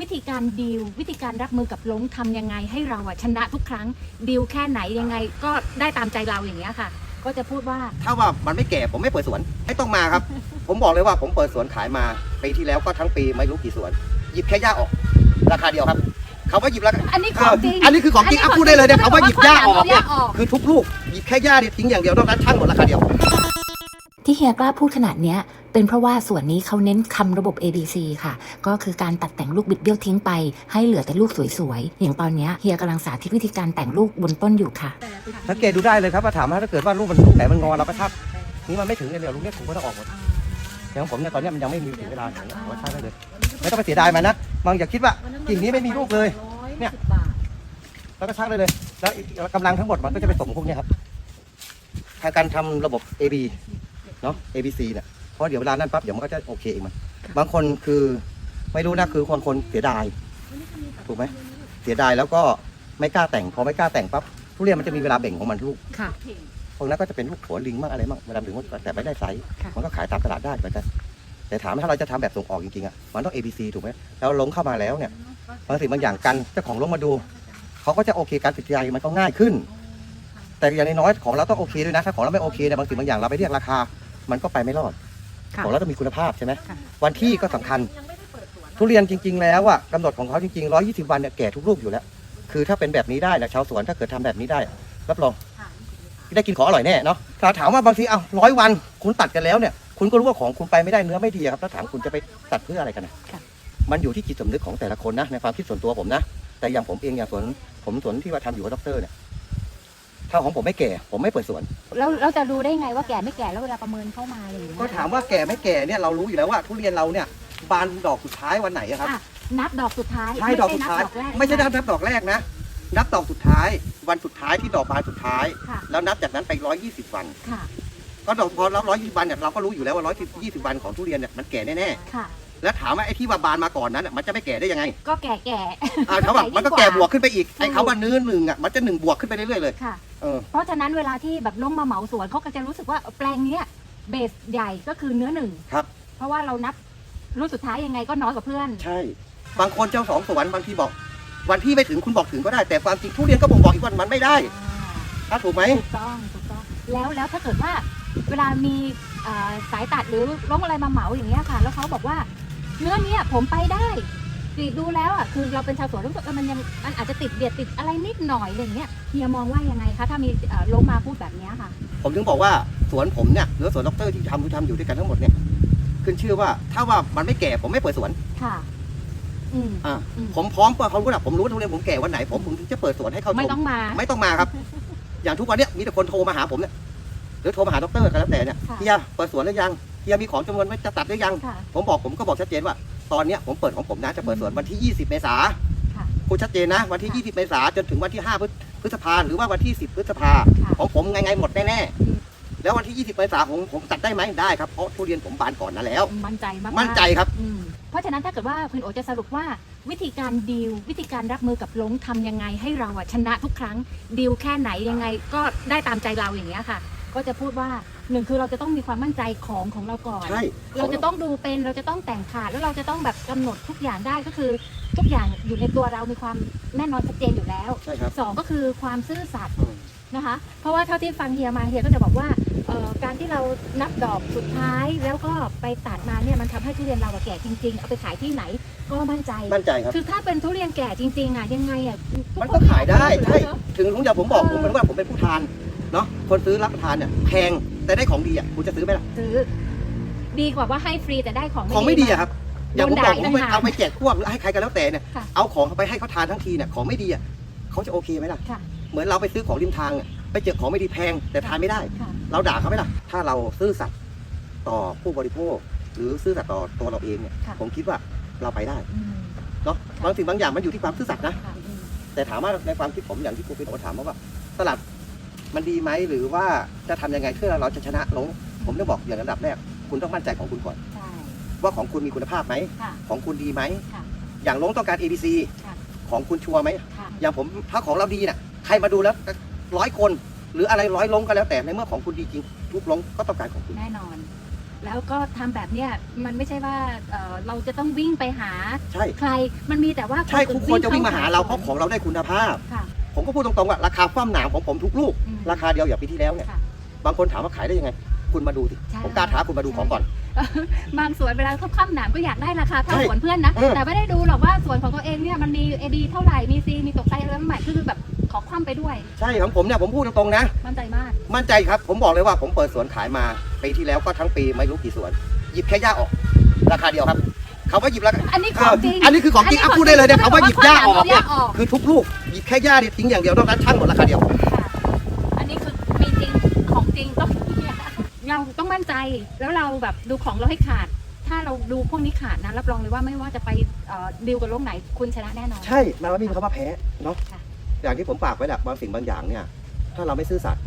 วิธีการดีลวิธีการรับมือกับล้มทำยังไงให้เราอะชนะทุกครั้งดีลแค่ไหนยังไงก็ได้ตามใจเราอย่างเงี้ยค่ะ ก็จะพูดว่าถ้าว่ามันไม่แก่ผมไม่เปิดสวนไม่ต้องมาครับ ผมบอกเลยว่าผมเปิดสวนขายมาปีที่แล้วก็ทั้งปีไม่รู้กี่สวน หยิบแค่หญ้าออก ราคาเดียวครับเขาว่าหยิบราคาอันนี้ของจริงอันนี้คือของจริงอันนี้อะพูดได้เลยเนี่ยของจริงเขาว่าหยิบหญ้าออกเอาหเนี่ญ้ายออกคือทุกลูกหยิบแค่หญ้าเนี่ยทิ้งอย่างเดียวนอกนั้นช่างหมดราคาเดียว ที่เฮียกล้าพูดขนาดเนี้ย เป็นเพราะว่าส่วนนี้เขาเน้นคำระบบ ABC ค่ะ ก็คือการตัดแต่งลูกบิดเบี้ยวทิ้งไป ให้เหลือแต่ลูกสวยๆ อย่างตอนเนี้ยเฮียกำลังสาธิตวิธีการแต่งลูกบนต้นอยู่ค่ะ สังเกตดูได้เลยครับว่าถามว่าถ้าเกิดว่าลูกมันลูกไหนมันงอเราก็ทับนี่มันไม่ถึงเลยเดี๋ยวลูกเนี้ยผมก็ต้องออกหมดอย่างผมเนี่ยตอนเนี้ยมันยังไม่มีถึงเวลาอย่างเงี้ยผมว่าใช่ได้เลยไม่ต้องไปเสียดายมันนะบางอย่าคิดว่ากิ่งนี้ไม่มีลูกเลยเนี่ยแล้วก็ชักได้เลยแล้วอีกกำลังทั้งหมดมันก็จะไปส่งพวกเนี้ยครับทางการทำระบบ AB เนาะ ABC เนี่ย เพราะเดี๋ยวเวลานั้นปั๊บเดี๋ยวมันก็จะโอเคเองมันบางคนคือไม่รู้นะคือคนคนเสียดายถูกไหมเสียดายแล้วก็ไม่กล้าแต่งพอไม่กล้าแต่งปั๊บทุเรียนมันจะมีเวลาเบ่งของมันลูกค่ะ พวกนั้นก็จะเป็นลูกหัวลิงมากอะไรมากเวลาถึงว่าแต่ไม่ได้ไซส์ค่ะ มันก็ขายตามตลาดได้เหมือนกันแต่ถามว่าถ้าเราจะทำแบบส่งออกจริงๆอะมันต้อง ABC ถูกไหมแล้วลงเข้ามาแล้วเนี่ยบางสิ่งบางอย่างกันเจ้าของลงมาดูเขาก็จะโอเคการติดใจมันก็ง่ายขึ้น แต่อย่างน้อยๆของเราต้องโอเคด้วยนะถ้าของเราไม่โอเคเนี่ยบางสิ่งบางอย่างเราไปเรียกราคา มันก็ไปไม่รอด ค่ะของเราต้องมีคุณภาพใช่ไหมค่ะ วันที่ก็สำคัญ ทุเรียนจริง ๆ แล้วอะกำหนดของเขาจริงๆ 120 วันเนี่ยแก่ทุกลูกอยู่แล้ว คือถ้าเป็นแบบนี้ได้นะชาวสวนถ้าเกิดทำแบบนี้ได้รับรองได้กินของอร่อยแน่เนาะถ้าถามว่าบางทีเอาร้อยวัน คุณตัดกันแล้วเนี่ย คุณก็รู้ว่าของคุณไปไม่ได้เนื้อไม่ดีอะครับถ้าถามคุณจะไปตัดเพื่ออะไรกันนะค่ะ มันอยู่ที่จิตสำนึกของแต่ละคนนะในความคิดส่วนตัวผมนะ แต่อย่างผมเองอย่างสวนผมสวนที่ว่าทำอยู่กับดรเนี่ย ถ้าของผมไม่แก่ ผมไม่เปิดสวน แล้วเราจะรู้ได้ไงว่าแก่ไม่แก่แล้วเวลาประเมินเข้ามาอะไรอย่างเงี้ยก็ถามว่าแก่ไม่แก่เนี่ยเรารู้อยู่แล้วว่าทุเรียนเราเนี่ยบานดอกสุดท้ายวันไหนอะครับ อะนับดอกสุดท้ายใช่ดอกสุดท้ายนับดอกแรกไม่ใช่นับนับดอกแรกนะ นับดอกสุดท้าย วันสุดท้ายที่ดอกบานสุดท้าย ค่ะ แล้วนับจากนั้นไป 120 วัน ค่ะ ก็ดอกพอรับ120 วันเนี่ยเราก็รู้อยู่แล้วว่า120 วันของทุเรียนเนี่ยมันแก่แน่ค่ะๆ แล้วถามว่าไอ้ที่ว่าบานมาก่อนนั้นน่ะมันจะไม่แก่ได้ยังไงก็แก่แก่ อ่าเขาบอกมันก็แก่บวกขึ้นไปอีกไอ้เขาว่าเนื้อหนึ่งอะมันจะหนึ่งบวกขึ้นไปเรื่อยๆเลยค่ะ เออ เพราะฉะนั้นเวลาที่แบบลงมาเหมาสวนเขาก็จะรู้สึกว่าแปลงเนี้ยเบสใหญ่ก็คือเนื้อหนึ่งครับ เพราะว่าเรานับรุ่นสุดท้ายยังไงก็น้อยกว่าเพื่อน ใช่ บางคนเจ้าสองสวนบางทีบอก วันที่ไม่ถึงคุณบอกถึงก็ได้ แต่ความจริงทุเรียนก็บ่งบอกอีกวันมันไม่ได้ถ้าถูกไหมถูกต้องถูกต้องแล้วแล้วถ้าเกิดว่าเวลามีเอ่อสายตัดหรือล้งอะไรมาเหมาอย่างเงี้ยค่ะ แล้วเขาบอกว่า เนื้อเนี้ยผมไปได้กรีดดูแล้วอะคือเราเป็นชาวสวนรู้สึกว่ามันยังมันอาจจะติดเบียดติดอะไรนิดหน่อยอะไรอย่างเงี้ยเฮียมองว่ายังไงคะถ้ามีเอ่อล้งมาพูดแบบเนี้ยค่ะ ผมถึงบอกว่าสวนผมเนี่ยหรือสวนดรที่ทำที่ทำอยู่ด้วยกันทั้งหมดเนี่ยขึ้นชื่อว่าถ้าว่ามันไม่แก่ผมไม่เปิดสวนค่ะ อืม อ่าอืม ผมพร้อมเพื่อเขารู้นะผมรู้ว่าทุเรียนผมแก่วันไหนผมผมถึงจะเปิดสวนให้เขาชไม่ม ต้องมา ไม่ต้องมาครับ อย่างทุกวันเนี้ยมีแต่คนโทรมาหาผมเนี่ยหรือโทรมาหาดรกันแล้วแต่เนี่ยค่ะเฮียเปิดสวนหรือยัง เฮียมีของจำนวนไว้จะตัดหรือยัง ค่ะ ผมบอกผมก็บอกชัดเจนว่า ตอนเนี้ยผมเปิดของผมนะจะเปิดสวนวันที่ 20 เมษาค่ะ คุณชัดเจนนะ วันที่ 20 เมษาจนถึงวันที่ 5 พฤษพฤษภาหรือว่าวันที่ 10 พฤษภาค่ะของผมไงๆหมดแน่อืม ๆแล้ววันที่ 20 เมษาผมผมตัดได้ไหมได้ครับเพราะทุเรียนผมบานก่อนนะแล้ว มั่นใจมากๆมั่นใจครับ อืมเพราะฉะนั้นถ้าเกิดว่าคุณโอจะสรุปว่าวิธีการดีลวิธีการรับมือกับล้งทำยังไงให้เราอะชนะทุกครั้งดีลแค่ไหนยังไงก็ได้ตามใจเราอย่างเงี้ยค่ะ ก็จะพูดว่าหนึ่งคือเราจะต้องมีความมั่นใจของของเราก่อน ใช่เราจะต้องดูเป็นเราจะต้องแต่งขาดแล้วเราจะต้องแบบกำหนดทุกอย่างได้ก็คือ ทุกอย่างอยู่ในตัวเรามีความแน่นอนชัดเจนอยู่แล้วใช่ครับ สองก็คือความซื่อสัตย์อืมนะคะ เพราะว่าเท่าที่ฟังเฮียมาเฮียก็จะบอกว่าเอ่อการที่เรานับดอกสุดท้ายแล้วก็ไปตัดมาเนี่ยมันทำให้ทุเรียนเราอะแก่จริง ๆ เอาไปขายที่ไหนก็มั่นใจ มั่นใจครับ คือถ้าเป็นทุเรียนแก่จริงๆอะยังไงอะทุมันคก็ขายได้อยู่ใช่แล้วเนอะ ถึงลุงอย่างผมบอกเออผมเป็นว่าผมเป็นผู้ทานเนาะคนซื้อรับประทานเนี่ยแพงแต่ได้ของดีอะคุณจะซื้อไหมล่ะซื้อดีกว่าว่าให้ฟรีแต่ได้ของของไม่ดีอะครับอย่างผมบอกผมไปโดนด่าอีกต่างหากเอาไปแจกพวกหรือให้ใครกันแล้วแต่เนี่ยค่ะเอาของไปให้เขาทานทั้งทีเนี่ยของไม่ดีอะเขาจะโอเคไหมล่ะค่ะ เหมือนเราไปซื้อของริมทางอะ ไปเจอของไม่ดีแพงแต่ทานไม่ได้ ค่ะ เราด่าเขาไหมล่ะ ถ้าเราซื่อสัตย์ต่อผู้บริโภค หรือซื่อสัตย์ต่อตัวเราเองเนี่ยค่ะ ผมคิดว่าเราไปได้อืมเนาะบางสิ่งบางอย่างมันอยู่ที่ความซื่อสัตย์นะ ค่ะอืมแต่ถามว่าในความคิดผมอย่างที่ครูเป็นโอถามมาว่า ตลาดมันดีไหมหรือว่าจะทำยังไงเพื่อเราจะชนะลงผมต้องบอกอย่างอันดับแรก คุณต้องมั่นใจของคุณก่อน ใช่ว่าของคุณมีคุณภาพไหม ค่ะ ของคุณดีไหม ค่ะ อย่างลงต้องการ ABC ค่ะ ของคุณชัวร์ไหม ค่ะอย่างผมถ้าของเราดีน่ะใครมาดูแล้ว ร้อยคน หรืออะไรร้อยลงก็แล้วแต่ในเมื่อของคุณดีจริง ทุกลงก็ต้องการของคุณ แน่นอน แล้วก็ทำแบบเนี้ยมันไม่ใช่ว่าเอ่อเราจะต้องวิ่งไปหาใช่ ใคร มันมีแต่ว่าใช่อื่ทุกคนจะวิ่งมาหาเราเพราะของเราได้คุณภาพ ค่ะผมก็พูดตรงๆว่าราคาฟ้ามหนามของผมทุกลูก อืมราคาเดียวอย่างปีที่แล้วเนี่ย ค่ะ บางคนถามว่าขายได้ยังไง คุณมาดูสิ ใช่ ผมกล้าท้าคุณมาดูของก่อน บางสวนเวลาเขาข้ามหนามก็อยากได้ราคาเท่าใช่สวนเพื่อนนะเออแต่ไม่ได้ดูหรอกว่าสวนของตัวเองเนี่ยมันมี AB เท่าไหร่ มี C มีตกไซอะไรใหม่คือแบบขอคว่ำไปด้วย ใช่ของผมเนี่ยผมพูดตรงๆนะ มั่นใจมาก มั่นใจครับ ผมบอกเลยว่าผมเปิดสวนขายมาปีที่แล้วก็ทั้งปีไม่รู้กี่สวน หยิบแค่หญ้าออก ราคาเดียวครับเขาว่าหยิบราคาอันนี้ของจริง อันนี้คือของจริงอะพูดได้เลยเนี่ยเขาว่าหยิบหญ้าออกเนี่ยออกคือทุกลูกหยิบแค่หญ้าเนี่ยทิ้งอย่างเดียวนอกนั้นช่างหมดราคาเดียว ค่ะอันนี้คือมีจริงของจริงต้องเนี่ยเราต้อง มั่นใจแล้วเราแบบดูของเราให้ขาด ถ้าเราดูพวกนี้ขาดนะรับรองเลยว่าไม่ว่าจะไปเอ่อดีลกับโรงไหนคุณชนะแน่นอน ใช่มันไม่มีคำว่าแพ้เนาะค่ะ อย่างที่ผมฝากไว้แหละบางสิ่งบางอย่างเนี่ย ถ้าเราไม่ซื่อสัตย์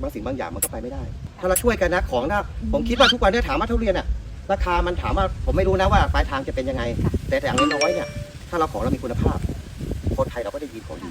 บางสิ่งบางอย่างมันก็ไปไม่ได้ ถ้าเราช่วยกันนะของนะผมคิดว่าทุกวันเนี้ถามว่าทุเรียนเนี่ยราคามันถามว่าผมไม่รู้นะว่าปลายทางจะเป็นยังไง แต่อย่างน้อยๆเนี่ยถ้าเราของเรามีคุณภาพ คนไทยเราก็ได้ยินของดี